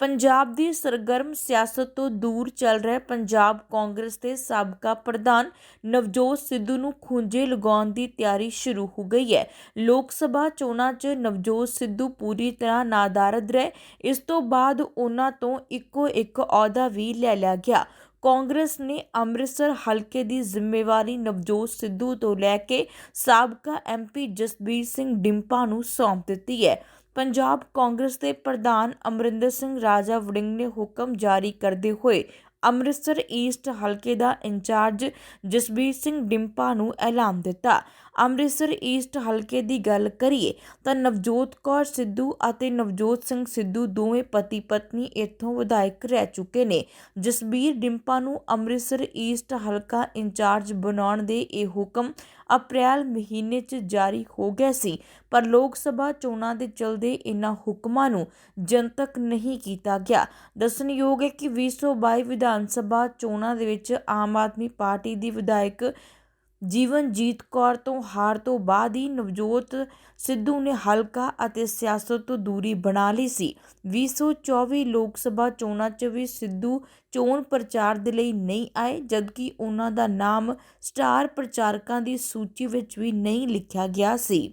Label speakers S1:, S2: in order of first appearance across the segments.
S1: ਪੰਜਾਬ ਦੀ ਸਰਗਰਮ ਸਿਆਸਤ ਤੋਂ ਦੂਰ ਚੱਲ ਰਿਹਾ ਪੰਜਾਬ ਕਾਂਗਰਸ ਦੇ ਸਾਬਕਾ ਪ੍ਰਧਾਨ ਨਵਜੋਤ ਸਿੱਧੂ ਨੂੰ ਖੁੰਝੇ ਲਗਾਉਣ ਦੀ ਤਿਆਰੀ ਸ਼ੁਰੂ ਹੋ ਗਈ ਹੈ। ਲੋਕ ਸਭਾ ਚੋਣਾਂ 'ਚ ਨਵਜੋਤ ਸਿੱਧੂ ਪੂਰੀ ਤਰ੍ਹਾਂ ਨਾਦਾਰਦ ਰਹੇ। ਇਸ ਤੋਂ ਬਾਅਦ ਉਹਨਾਂ ਤੋਂ ਇੱਕੋ ਇੱਕ ਅਹੁਦਾ ਵੀ ਲੈ ਲਿਆ ਗਿਆ। ਕਾਂਗਰਸ ਨੇ ਅੰਮ੍ਰਿਤਸਰ ਹਲਕੇ ਦੀ ਜ਼ਿੰਮੇਵਾਰੀ ਨਵਜੋਤ ਸਿੱਧੂ ਤੋਂ ਲੈ ਕੇ ਸਾਬਕਾ ਐਮਪੀ ਜਸਬੀਰ ਸਿੰਘ ਡਿੰਪਾ ਨੂੰ ਸੌਂਪ ਦਿੱਤੀ ਹੈ। ਪੰਜਾਬ ਕਾਂਗਰਸ ਦੇ ਪ੍ਰਧਾਨ ਅਮਰਿੰਦਰ ਸਿੰਘ ਰਾਜਾ ਵੜਿੰਗ ਨੇ ਹੁਕਮ ਜਾਰੀ ਕਰਦੇ ਹੋਏ ਅੰਮ੍ਰਿਤਸਰ ਈਸਟ ਹਲਕੇ ਦਾ ਇੰਚਾਰਜ ਜਸਬੀਰ ਸਿੰਘ ਡਿੰਪਾ ਨੂੰ ਐਲਾਨ ਦਿੱਤਾ। ਅੰਮ੍ਰਿਤਸਰ ਈਸਟ ਹਲਕੇ ਦੀ ਗੱਲ ਕਰੀਏ ਤਾਂ ਨਵਜੋਤ ਕੌਰ ਸਿੱਧੂ ਅਤੇ ਨਵਜੋਤ ਸਿੰਘ ਸਿੱਧੂ ਦੋਵੇਂ ਪਤੀ ਪਤਨੀ ਇੱਥੋਂ ਵਿਧਾਇਕ ਰਹਿ ਚੁੱਕੇ ਨੇ। ਜਸਬੀਰ ਡਿੰਪਾ ਨੂੰ ਅੰਮ੍ਰਿਤਸਰ ਈਸਟ ਹਲਕਾ ਇੰਚਾਰਜ ਬਣਾਉਣ ਦੇ ਇਹ ਹੁਕਮ ਅਪ੍ਰੈਲ ਮਹੀਨੇ 'ਚ ਜਾਰੀ ਹੋ ਗਿਆ ਸੀ, ਪਰ ਲੋਕ ਸਭਾ ਚੋਣਾਂ ਦੇ ਚਲਦੇ ਇਹਨਾਂ ਹੁਕਮਾਂ ਨੂੰ ਜਨਤਕ ਨਹੀਂ ਕੀਤਾ ਗਿਆ। ਦੱਸਣਯੋਗ ਹੈ ਕਿ 2022 ਵਿਧਾਨ ਸਭਾ ਚੋਣਾਂ ਦੇ ਵਿੱਚ ਆਮ ਆਦਮੀ ਪਾਰਟੀ ਦੀ ਵਿਧਾਇਕ ਜੀਵਨਜੀਤ ਕੌਰ ਤੋਂ ਹਾਰ ਤੋਂ ਬਾਅਦ ਹੀ ਨਵਜੋਤ ਸਿੱਧੂ ਨੇ ਹਲਕਾ ਅਤੇ ਸਿਆਸਤ ਤੋਂ ਦੂਰੀ ਬਣਾ ਲਈ ਸੀ। 2024 ਲੋਕ ਸਭਾ ਚੋਣਾਂ 'ਚ ਵੀ ਸਿੱਧੂ ਚੋਣ ਪ੍ਰਚਾਰ ਦੇ ਲਈ ਨਹੀਂ ਆਏ, ਜਦਕਿ ਉਹਨਾਂ ਦਾ ਨਾਮ ਸਟਾਰ ਪ੍ਰਚਾਰਕਾਂ ਦੀ ਸੂਚੀ ਵਿੱਚ ਵੀ ਨਹੀਂ ਲਿਖਿਆ ਗਿਆ ਸੀ।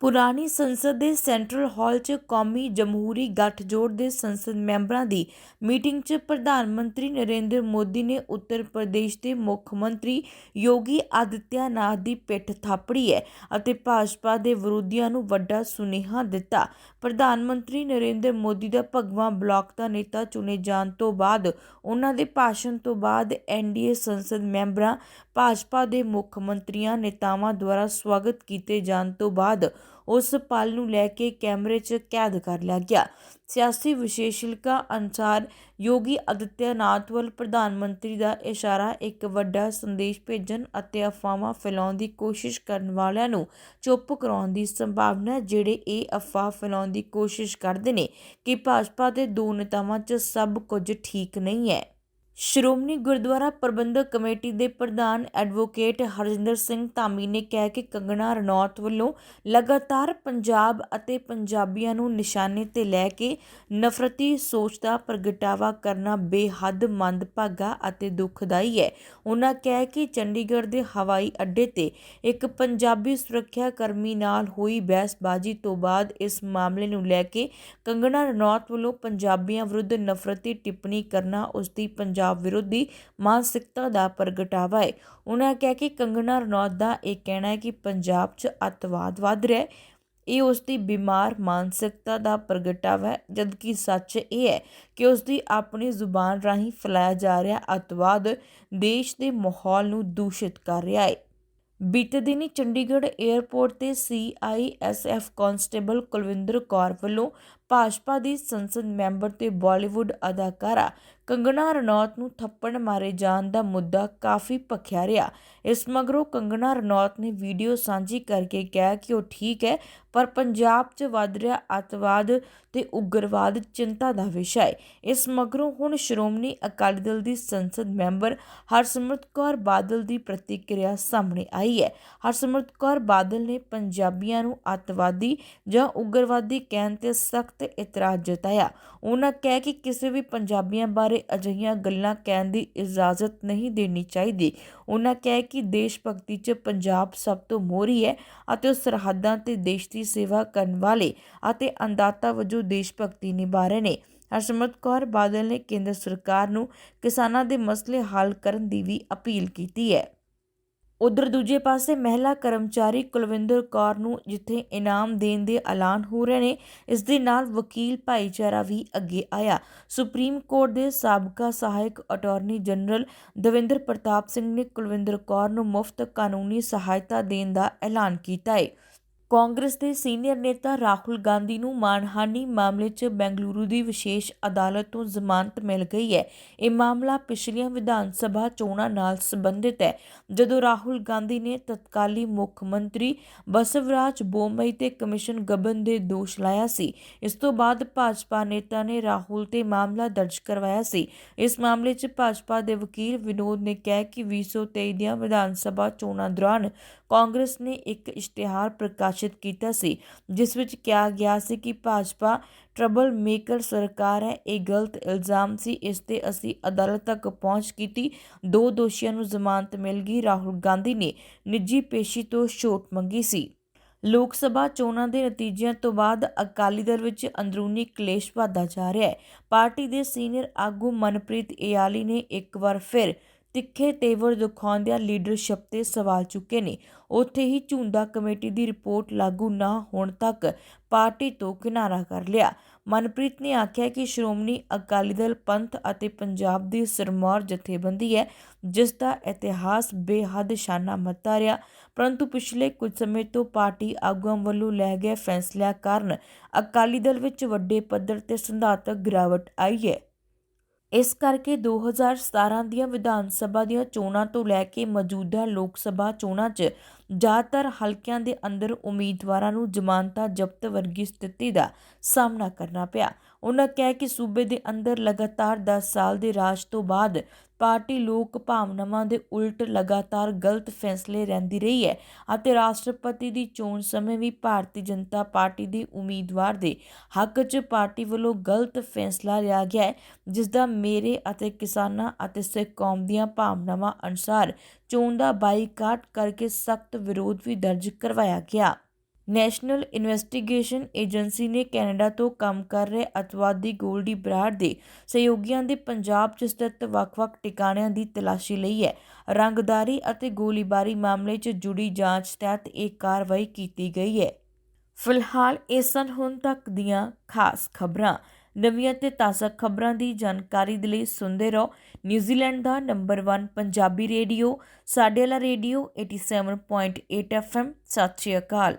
S1: ਪੁਰਾਣੀ ਸੰਸਦ ਦੇ ਸੈਂਟਰਲ ਹਾਲ 'ਚ ਕੌਮੀ ਜਮਹੂਰੀ ਗੱਠਜੋੜ ਦੇ ਸੰਸਦ ਮੈਂਬਰਾਂ ਦੀ ਮੀਟਿੰਗ 'ਚ ਪ੍ਰਧਾਨ ਮੰਤਰੀ ਨਰਿੰਦਰ ਮੋਦੀ ਨੇ ਉੱਤਰ ਪ੍ਰਦੇਸ਼ ਦੇ ਮੁੱਖ ਮੰਤਰੀ ਯੋਗੀ ਆਦਿੱਤਿਆਨਾਥ ਦੀ ਪਿੱਠ ਥਾਪੜੀ ਹੈ ਅਤੇ ਭਾਜਪਾ ਦੇ ਵਿਰੋਧੀਆਂ ਨੂੰ ਵੱਡਾ ਸੁਨੇਹਾ ਦਿੱਤਾ। ਪ੍ਰਧਾਨ ਮੰਤਰੀ ਨਰਿੰਦਰ ਮੋਦੀ ਦਾ ਭਗਵਾਂ ਬਲਾਕ ਦਾ ਨੇਤਾ ਚੁਣੇ ਜਾਣ ਤੋਂ ਬਾਅਦ ਉਹਨਾਂ ਦੇ ਭਾਸ਼ਣ ਤੋਂ ਬਾਅਦ ਐਨਡੀਏ ਸੰਸਦ ਮੈਂਬਰਾਂ ਭਾਜਪਾ ਦੇ ਮੁੱਖ ਮੰਤਰੀਆਂ ਨੇਤਾਵਾਂ ਦੁਆਰਾ ਸਵਾਗਤ ਕੀਤੇ ਜਾਣ ਤੋਂ ਬਾਅਦ ਉਸ ਪਲ ਨੂੰ ਲੈ ਕੇ ਕੈਮਰੇ 'ਚ ਕੈਦ ਕਰ ਲਿਆ ਗਿਆ। ਸਿਆਸੀ ਵਿਸ਼ੇਸ਼ਲਕਾ ਅਨੁਸਾਰ ਯੋਗੀ ਆਦਿੱਤਿਆਨਾਥ ਵੱਲ ਪ੍ਰਧਾਨ ਮੰਤਰੀ ਦਾ ਇਸ਼ਾਰਾ ਇੱਕ ਵੱਡਾ ਸੰਦੇਸ਼ ਭੇਜਣ ਅਤੇ ਅਫਵਾਹਾਂ ਫੈਲਾਉਣ ਦੀ ਕੋਸ਼ਿਸ਼ ਕਰਨ ਵਾਲਿਆਂ ਨੂੰ ਚੁੱਪ ਕਰਾਉਣ ਦੀ ਸੰਭਾਵਨਾ ਜਿਹੜੇ ਇਹ ਅਫਵਾਹ ਫੈਲਾਉਣ ਦੀ ਕੋਸ਼ਿਸ਼ ਕਰਦੇ ਨੇ ਕਿ ਭਾਜਪਾ ਦੇ ਦੋ ਨੇਤਾਵਾਂ 'ਚ ਸਭ ਕੁਝ ਠੀਕ ਨਹੀਂ ਹੈ। ਸ਼੍ਰੋਮਣੀ ਗੁਰਦੁਆਰਾ ਪ੍ਰਬੰਧਕ ਕਮੇਟੀ ਦੇ ਪ੍ਰਧਾਨ ਐਡਵੋਕੇਟ ਹਰਜਿੰਦਰ ਸਿੰਘ ਧਾਮੀ ਨੇ ਕਿਹਾ ਕਿ ਕੰਗਣਾ ਰਣੌਤ ਵੱਲੋਂ ਲਗਾਤਾਰ ਪੰਜਾਬ ਅਤੇ ਪੰਜਾਬੀਆਂ ਨੂੰ ਨਿਸ਼ਾਨੇ ਤੇ ਲੈ ਕੇ ਨਫ਼ਰਤੀ ਸੋਚ ਦਾ ਪ੍ਰਗਟਾਵਾ ਕਰਨਾ ਬੇਹੱਦ ਮੰਦਭਾਗਾ ਅਤੇ ਦੁਖਦਾਈ ਹੈ। ਉਹਨਾਂ ਕਿਹਾ ਕਿ ਚੰਡੀਗੜ੍ਹ ਦੇ ਹਵਾਈ ਅੱਡੇ ਤੇ ਇੱਕ ਪੰਜਾਬੀ ਸੁਰੱਖਿਆ ਕਰਮੀ ਨਾਲ ਹੋਈ ਬਹਿਸਬਾਜ਼ੀ ਤੋਂ ਬਾਅਦ ਇਸ ਮਾਮਲੇ ਨੂੰ ਲੈ ਕੇ ਕੰਗਣਾ ਰਣੌਤ ਵੱਲੋਂ ਪੰਜਾਬੀਆਂ ਵਿਰੁੱਧ ਨਫ਼ਰਤੀ ਟਿੱਪਣੀ ਕਰਨਾ ਉਸ ਦੀ ਪੰਜਾਬ ਵਿਰੋਧੀ ਮਾਨਸਿਕਤਾ ਦਾ ਪ੍ਰਗਟਾਵਾ ਹੈ ਉਹਨਾਂ ਕਿਹਾ ਕਿ ਕੰਗਣਾ ਰਣੌਤ ਦਾ ਇਹ ਕਹਿਣਾ ਹੈ ਕਿ ਪੰਜਾਬ 'ਚ ਅੱਤਵਾਦ ਵੱਧ ਰਿਹਾ ਹੈ। ਇਹ ਉਸ ਦੀ ਬਿਮਾਰ ਮਾਨਸਿਕਤਾ ਦਾ ਪ੍ਰਗਟਾਵਾ ਹੈ, ਜਦਕਿ ਸੱਚ ਇਹ ਹੈ ਕਿ ਉਸ ਦੀ ਆਪਣੀ ਜ਼ੁਬਾਨ ਰਾਹੀਂ ਫੈਲਾਇਆ ਜਾ ਰਿਹਾ ਅੱਤਵਾਦ ਦੇਸ਼ ਦੇ ਮਾਹੌਲ ਨੂੰ ਦੂਸ਼ਿਤ ਕਰ ਰਿਹਾ ਹੈ ਬੀਤੇ ਦਿਨੀ ਚੰਡੀਗੜ੍ਹ 에ਅਰਪੋਰਟ ਤੇ ਸੀਆਈਐਸਐਫ ਕਾਂਸਟੇਬਲ ਕੁਲਵਿੰਦਰ ਕੌਰ ਵੱਲੋਂ ਭਾਜਪਾ ਦੀ ਸੰਸਦ ਮੈਂਬਰ ਤੇ ਬਾਲੀਵੁੱਡ ਅਦਾਕਾਰਾ ਕੰਗਣਾ ਰਣੌਤ ਨੂੰ ਥੱਪੜ ਮਾਰੇ ਜਾਣ ਦਾ ਮੁੱਦਾ ਕਾਫੀ ਭਖਿਆ ਰਿਹਾ। ਇਸ ਮਗਰੋਂ ਕੰਗਣਾ ਰਣੌਤ ਨੇ ਵੀਡੀਓ ਸਾਂਝੀ ਕਰਕੇ ਕਿਹਾ ਕਿ ਉਹ ਠੀਕ ਹੈ, ਪਰ ਪੰਜਾਬ 'ਚ ਵੱਧ ਰਿਹਾ ਅੱਤਵਾਦ ਤੇ ਉਗਰਵਾਦ ਚਿੰਤਾ ਦਾ ਵਿਸ਼ਾ ਹੈ। ਇਸ ਮਗਰੋਂ ਹੁਣ ਸ਼੍ਰੋਮਣੀ ਅਕਾਲੀ ਦਲ ਦੀ ਸੰਸਦ ਮੈਂਬਰ ਹਰਸਿਮਰਤ ਕੌਰ ਬਾਦਲ ਦੀ ਪ੍ਰਤੀਕਿਰਿਆ ਸਾਹਮਣੇ ਆਈ ਹੈ। ਹਰਸਿਮਰਤ ਕੌਰ ਬਾਦਲ ਨੇ ਪੰਜਾਬੀਆਂ ਨੂੰ ਅੱਤਵਾਦੀ ਜਾਂ ਉਗਰਵਾਦੀ ਕਹਿਣ ਤੇ ਸਖਤ ਇਤਰਾਜ਼ ਜਤਾਇਆ ਉਹਨਾਂ ਕਹਿ ਕਿ ਕਿਸੇ ਵੀ ਪੰਜਾਬੀਆਂ ਬਾਰੇ ਅਜਿਹੀਆਂ ਗੱਲਾਂ ਕਹਿਣ ਦੀ ਇਜਾਜ਼ਤ ਨਹੀਂ ਦੇਣੀ ਚਾਹੀਦੀ। ਉਹਨਾਂ ਕਹਿ ਕਿ ਦੇਸ਼ ਭਗਤੀ 'ਚ ਪੰਜਾਬ ਸਭ ਤੋਂ ਮੋਹਰੀ ਹੈ ਅਤੇ ਉਹ ਸਰਹੱਦਾਂ ਤੇ ਦੇਸ਼ ਦੀ ਸੇਵਾ ਕਰਨ ਵਾਲੇ ਅਤੇ ਅੰਦਾਤਾ ਵਜੋਂ ਦੇਸ਼ ਭਗਤੀ ਨਿਭਾ ਰਹੇ ਨੇ। ਹਰਸਿਮਰਤ ਕੌਰ ਬਾਦਲ ਨੇ ਕੇਂਦਰ ਸਰਕਾਰ ਨੂੰ ਕਿਸਾਨਾਂ ਦੇ ਮਸਲੇ ਹੱਲ ਕਰਨ ਦੀ ਵੀ ਅਪੀਲ ਕੀਤੀ ਹੈ। ਉਧਰ ਦੂਜੇ ਪਾਸੇ ਮਹਿਲਾ ਕਰਮਚਾਰੀ ਕੁਲਵਿੰਦਰ ਕੌਰ ਨੂੰ ਜਿੱਥੇ ਇਨਾਮ ਦੇਣ ਦੇ ਐਲਾਨ ਹੋ ਰਹੇ ਨੇ, ਇਸ ਦੇ ਨਾਲ ਵਕੀਲ ਭਾਈਚਾਰਾ ਵੀ ਅੱਗੇ ਆਇਆ। ਸੁਪਰੀਮ ਕੋਰਟ ਦੇ ਸਾਬਕਾ ਸਹਾਇਕ ਅਟਾਰਨੀ ਜਨਰਲ ਦਵਿੰਦਰ ਪ੍ਰਤਾਪ ਸਿੰਘ ਨੇ ਕੁਲਵਿੰਦਰ ਕੌਰ ਨੂੰ ਮੁਫਤ ਕਾਨੂੰਨੀ ਸਹਾਇਤਾ ਦੇਣ ਦਾ ਐਲਾਨ ਕੀਤਾ ਹੈ ਕਾਂਗਰਸ ਦੇ ਸੀਨੀਅਰ ਨੇਤਾ ਰਾਹੁਲ ਗਾਂਧੀ ਨੂੰ ਮਾਣਹਾਨੀ ਮਾਮਲੇ 'ਚ ਬੈਂਗਲੁਰੂ ਦੀ ਵਿਸ਼ੇਸ਼ ਅਦਾਲਤ ਤੋਂ ਜ਼ਮਾਨਤ ਮਿਲ ਗਈ ਹੈ। ਇਹ ਮਾਮਲਾ ਪਿਛਲੀਆਂ ਵਿਧਾਨ ਸਭਾ ਚੋਣਾਂ ਨਾਲ ਸੰਬੰਧਿਤ ਹੈ। ਜਦੋਂ ਰਾਹੁਲ ਗਾਂਧੀ ਨੇ ਤਤਕਾਲੀ ਮੁੱਖ ਮੰਤਰੀ ਬਸਵਰਾਜ ਬੋਮਈ ਤੇ ਕਮਿਸ਼ਨ ਗਬਨ ਦੇ ਦੋਸ਼ ਲਾਇਆ ਸੀ, ਇਸ ਤੋਂ ਬਾਅਦ ਭਾਜਪਾ ਨੇਤਾ ਨੇ ਰਾਹੁਲ ਤੇ ਮਾਮਲਾ ਦਰਜ ਕਰਵਾਇਆ ਸੀ। ਇਸ ਮਾਮਲੇ 'ਚ ਭਾਜਪਾ ਦੇ ਵਕੀਲ ਵਿਨੋਦ ਨੇ ਕਿਹਾ ਕਿ 2023 ਦੀਆਂ ਵਿਧਾਨ ਸਭਾ ਚੋਣਾਂ ਦੌਰਾਨ ਕਾਂਗਰਸ ਨੇ ਇੱਕ ਇਸ਼ਤਿਹਾਰ ਪ੍ਰਕਾਸ਼ ਪ੍ਰਕਾਸ਼ਿਤ ਕੀਤਾ ਸੀ, ਜਿਸ ਵਿੱਚ ਕਿਹਾ ਗਿਆ ਸੀ ਕਿ ਭਾਜਪਾ ਟਰਬਲ ਮੇਕਰ ਸਰਕਾਰ ਹੈ, ਇਹ ਗਲਤ ਇਲਜ਼ਾਮ ਸੀ, ਇਸ ਤੇ ਅਸੀਂ ਅਦਾਲਤ ਤੱਕ ਪਹੁੰਚ ਕੀਤੀ। ਦੋ ਦੋਸ਼ੀਆਂ ਨੂੰ ਜ਼ਮਾਨਤ ਮਿਲ ਗਈ, ਰਾਹੁਲ ਗਾਂਧੀ ਨੇ ਨਿੱਜੀ ਪੇਸ਼ੀ ਤੋਂ ਛੋਟ ਮੰਗੀ ਸੀ। ਲੋਕ ਸਭਾ ਚੋਣਾਂ ਦੇ ਨਤੀਜਿਆਂ ਤੋਂ ਬਾਅਦ ਅਕਾਲੀ ਦਲ ਵਿੱਚ ਅੰਦਰੂਨੀ ਕਲੇਸ਼ ਵਧਦਾ ਜਾ ਰਿਹਾ ਹੈ। ਪਾਰਟੀ ਦੇ ਸੀਨੀਅਰ ਆਗੂ ਮਨਪ੍ਰੀਤ ਇਆਲੀ ਨੇ ਇੱਕ ਵਾਰ ਫਿਰ ਤਿੱਖੇ ਤੇਵਰ ਦਿਖਾਉਂਦਿਆਂ ਲੀਡਰਸ਼ਿਪ ਤੇ ਸਵਾਲ ਚੁੱਕੇ ਨੇ। ਉੱਥੇ ਹੀ ਝੁੰਦਾ ਕਮੇਟੀ ਦੀ ਰਿਪੋਰਟ ਲਾਗੂ ਨਾ ਹੋਣ ਤੱਕ ਪਾਰਟੀ ਤੋਂ ਕਿਨਾਰਾ ਕਰ ਲਿਆ। ਮਨਪ੍ਰੀਤ ਨੇ ਆਖਿਆ ਕਿ ਸ਼੍ਰੋਮਣੀ ਅਕਾਲੀ ਦਲ ਪੰਥ ਅਤੇ ਪੰਜਾਬ ਦੀ ਸਰਮੌਰ ਜਥੇਬੰਦੀ ਹੈ, ਜਿਸ ਦਾ ਇਤਿਹਾਸ ਬੇਹੱਦ ਸ਼ਾਨਾ ਮੱਤਾ ਰਿਹਾ। ਪਰੰਤੂ ਪਿਛਲੇ ਕੁਝ ਸਮੇਂ ਤੋਂ ਪਾਰਟੀ ਆਗੂਆਂ ਵੱਲੋਂ ਲੈ ਗਏ ਫੈਸਲਿਆਂ ਕਾਰਨ ਅਕਾਲੀ ਦਲ ਵਿੱਚ ਵੱਡੇ ਪੱਧਰ ਤੇ ਸਿਧਾਂਤਕ ਗਿਰਾਵਟ ਆਈ ਹੈ। ਇਸ ਕਰਕੇ 2017 ਦੀਆਂ ਵਿਧਾਨ ਸਭਾ ਦੀਆਂ ਚੋਣਾਂ ਤੋਂ ਲੈ ਕੇ ਮੌਜੂਦਾ ਲੋਕ ਸਭਾ ਚੋਣਾਂ 'ਚ ਜ਼ਿਆਦਾਤਰ ਹਲਕਿਆਂ ਦੇ ਅੰਦਰ ਉਮੀਦਵਾਰਾਂ ਨੂੰ ਜ਼ਮਾਨਤਾਂ ਜ਼ਬਤ ਵਰਗੀ ਸਥਿਤੀ ਦਾ ਸਾਹਮਣਾ ਕਰਨਾ ਪਿਆ। ਉਹਨਾਂ ਕਿਹਾ ਕਿ ਸੂਬੇ ਦੇ ਅੰਦਰ ਲਗਾਤਾਰ 10 ਸਾਲ ਦੇ ਰਾਜ ਤੋਂ ਬਾਅਦ ਪਾਰਟੀ ਲੋਕ ਭਾਵਨਾਵਾਂ ਦੇ ਉਲਟ ਲਗਾਤਾਰ ਗਲਤ ਫੈਸਲੇ ਰਹਿੰਦੀ ਰਹੀ ਹੈ ਅਤੇ ਰਾਸ਼ਟਰਪਤੀ ਦੀ ਚੋਣ ਸਮੇਂ ਵੀ ਭਾਰਤੀ ਜਨਤਾ ਪਾਰਟੀ ਦੇ ਉਮੀਦਵਾਰ ਦੇ ਹੱਕ 'ਚ ਪਾਰਟੀ ਵੱਲੋਂ ਗਲਤ ਫੈਸਲਾ ਲਿਆ ਗਿਆ ਹੈ, ਜਿਸ ਦਾ ਮੇਰੇ ਅਤੇ ਕਿਸਾਨਾਂ ਅਤੇ ਸਿੱਖ ਕੌਮ ਦੀਆਂ ਭਾਵਨਾਵਾਂ ਅਨੁਸਾਰ ਚੋਣ ਦਾ ਬਾਈਕਾਟ ਕਰਕੇ ਸਖਤ ਵਿਰੋਧ ਵੀ ਦਰਜ ਕਰਵਾਇਆ ਗਿਆ। ਨੈਸ਼ਨਲ ਇਨਵੈਸਟੀਗੇਸ਼ਨ ਏਜੰਸੀ ਨੇ ਕੈਨੇਡਾ ਤੋਂ ਕੰਮ ਕਰ ਰਹੇ ਅਤਵਾਦੀ ਗੋਲਡੀ ਬਰਾੜ ਦੇ ਸਹਿਯੋਗੀਆਂ ਦੇ ਪੰਜਾਬ 'ਚ ਸਥਿਤ ਵੱਖ-ਵੱਖ ਟਿਕਾਣਿਆਂ ਦੀ ਤਲਾਸ਼ੀ ਲਈ ਹੈ। ਰੰਗਦਾਰੀ ਅਤੇ ਗੋਲੀਬਾਰੀ ਮਾਮਲੇ 'ਚ ਜੁੜੀ ਜਾਂਚ ਤਹਿਤ ਇਹ ਕਾਰਵਾਈ ਕੀਤੀ ਗਈ ਹੈ। ਫਿਲਹਾਲ ਇਹ ਸਨ ਹੁਣ ਤੱਕ ਦੀਆਂ ਖਾਸ ਖਬਰਾਂ। ਨਵੀਆਂ ਤੇ ਤਾਜ਼ਾ ਖਬਰਾਂ ਦੀ ਜਾਣਕਾਰੀ ਦੇ ਲਈ ਸੁਣਦੇ ਰਹੋ। ਨਿਊਜ਼ੀਲੈਂਡ ਦਾ ਨੰਬਰ 1 ਪੰਜਾਬੀ ਰੇਡੀਓ, ਸਾਡੇ ਵਾਲਾ ਰੇਡੀਓ 87.8 ਐਫਐਮ। ਸਤਿ ਸ਼੍ਰੀ ਅਕਾਲ।